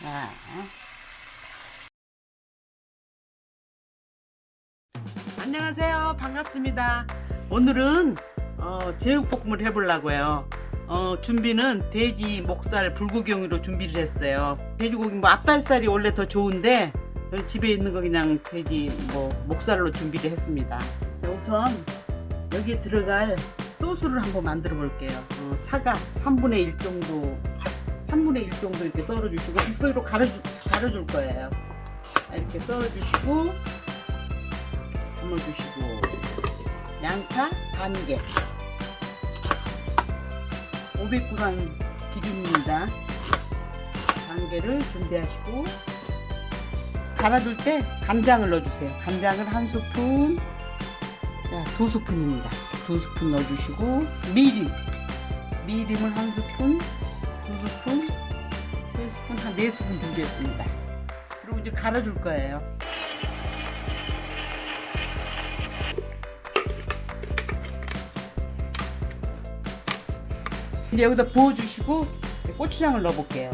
자. 안녕하세요. 반갑습니다. 오늘은 어, 제육볶음을 해보려고요. 어, 준비는 돼지 목살 불고기용으로 준비를 했어요. 돼지고기 뭐 앞다리살이 원래 더 좋은데 저는 집에 있는 거 그냥 돼지 뭐 목살로 준비를 했습니다. 자, 우선 여기에 들어갈 소스를 한번 만들어 볼게요. 어, 사과 3분의 1 정도, 3분의 1 정도 이렇게 썰어주시고 믹서기로 갈아주, 갈아줄 거예요. 자, 이렇게 썰어주시고 담아주시고 양파 반 개, 500g 기준입니다. 반 개를 준비하시고 갈아줄 때 간장을 넣어주세요. 간장을 한 스푼, 자, 두 스푼입니다. 두 스푼 넣어주시고 미림, 미림을 한 스푼, 두 스푼, 세 스푼, 한 네 스푼 준비했습니다. 그리고 이제 갈아줄 거예요. 이제 여기다 부어주시고 고추장을 넣어볼게요.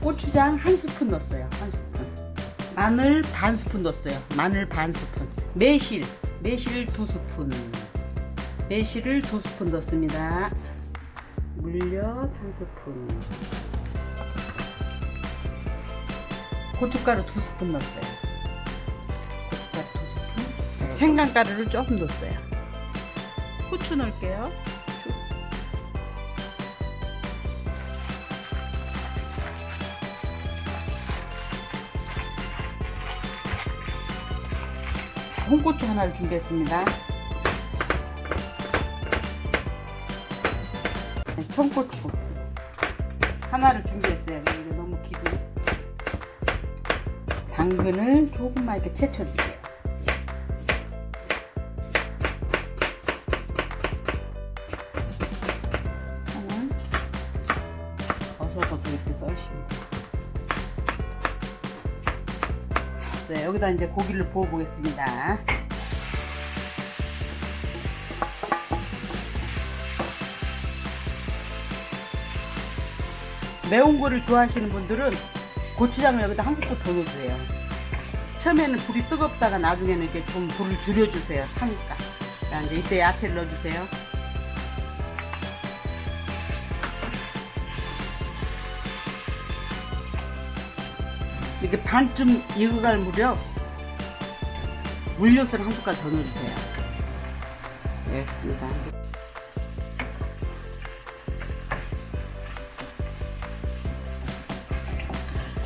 고추장 한 스푼 넣었어요. 한 스푼. 마늘 반 스푼 넣었어요. 마늘 반 스푼. 매실, 매실 두 스푼. 매실을 두 스푼 넣습니다. 물엿 한 스푼. 고춧가루 두 스푼 넣었어요. 고춧가루 두 스푼. 생강가루를 조금 넣었어요. 후추 넣을게요. 홍고추 하나를 준비했습니다. 청고추 하나를 준비했어요. 이게 너무 기고 당근을 조금만 이렇게 채쳐주세요. 하나 어서버섯 이렇게 썰시면 돼요. 자, 여기다 이제 고기를 부어 보겠습니다. 매운 거를 좋아하시는 분들은 고추장을 여기다 한 스푼 더 넣어주세요. 처음에는 불이 뜨겁다가 나중에는 이렇게 좀 불을 줄여주세요. 타니까. 자, 이제 이때 야채를 넣어주세요. 이렇게 반쯤 익어갈 무렵 물엿을 한 숟갈 더 넣어주세요. 됐습니다.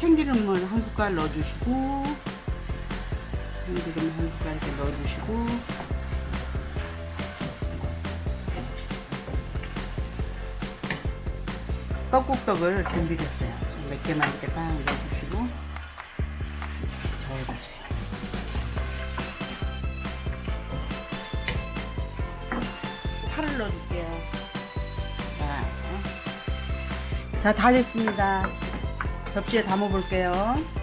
참기름을 한 숟갈 넣어주시고 참기름 한 숟갈 이렇게 넣어주시고 떡국떡을 준비했어요. 몇 개만 이렇게 딱 넣어주시고 저어주세요. 파를 넣어줄게요. 자, 자, 다 됐습니다. 접시에 담아 볼게요.